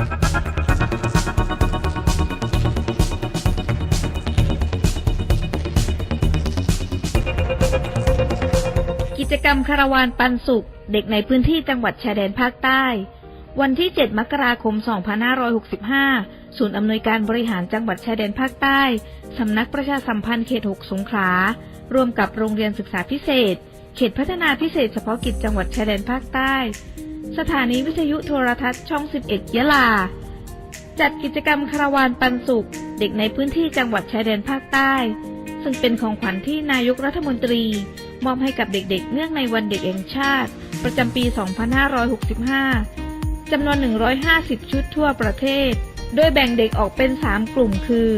กิจกรรมคาราวานปันสุข เด็กในพื้นที่จังหวัดชายแดนภาคใต้ วันที่ 7 มกราคม 2565 ศูนย์อำนวยการบริหารจังหวัดชายแดนภาคใต้ สำนักประชาสัมพันธ์เขต 6 สงขลาร่วมกับโรงเรียนศึกษาพิเศษ เขตพัฒนาพิเศษเฉพาะกิจจังหวัดชายแดนภาคใต้ สถานีวิทยุโทรทัศน์ช่อง 11 ยะลา จัดกิจกรรมคาราวานปันสุข เด็กในพื้นที่จังหวัดชายแดนภาคใต้ ซึ่งเป็นของขวัญที่นายกรัฐมนตรี มอบให้กับเด็กๆ เนื่องในวันเด็กแห่งชาติ ประจำปี 2565 จำนวน 150 ชุดทั่วประเทศ โดยแบ่งเด็กออกเป็น 3 กลุ่มคือ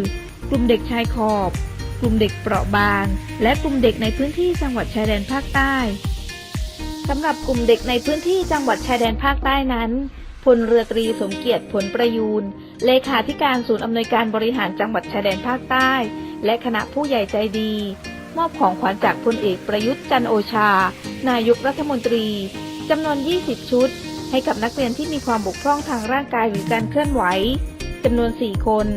กลุ่มเด็กชายขอบ กลุ่มเด็กเปราะบาง และกลุ่มเด็กในพื้นที่จังหวัดชายแดนภาคใต้สำหรับกลุ่มเด็กในพื้นที่จังหวัดชายแดนภาคใต้นั้นพลเรือตรีสมเกียรติผลประยูน เลขาธิการศูนย์อำนวยการบริหารจังหวัดชายแดนภาคใต้ และคณะผู้ใหญ่ใจดี มอบของขวัญจากพลเอกประยุทธ์จันโอชา นายกรัฐมนตรีจำนวน 20 ชุด ให้กับนักเรียนที่มีความบกพร่องทางร่างกายหรือการเคลื่อนไหวจำนวน 4 คน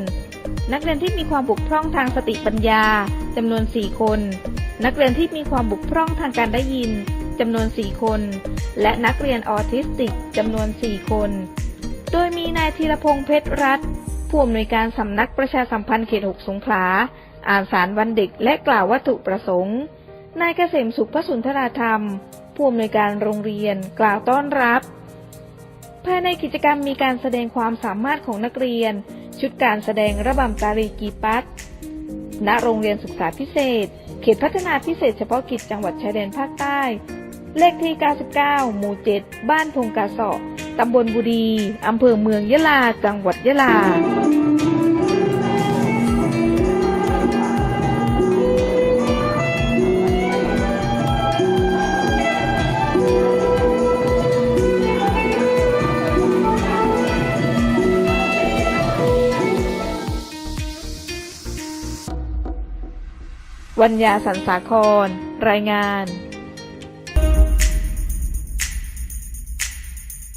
นักเรียนที่มีความบกพร่องทางสติปัญญาจำนวน 4 คน นักเรียนที่มีความบกพร่องทางการได้ยินจำนวน 4 คน และนักเรียนออทิสติกจำนวน 4 คน โดยมีนายธีรพงษ์เพชรรัตน์ผู้อำนวยการสำนักประชาสัมพันธ์เขต 6 สงขลา อ่านสารวันเด็กและกล่าววัตถุประสงค์ นายเกษมสุขพสุนทราธรรม ผู้อำนวยการโรงเรียนกล่าวต้อนรับ ภายในกิจกรรมมีการแสดงความสามารถของนักเรียน ชุดการแสดงระบำตารีกีปัตณโรงเรียนศึกษาพิเศษ เขตพัฒนาพิเศษเฉพาะกิจจังหวัดชายแดนภาคใต้ เลขที่ 99 หมู่ 7 บ้านพงกาเสาะตำบลบุดีอำเภอเมืองยะลา จังหวัดยะลา วัญญาสันสาคร รายงาน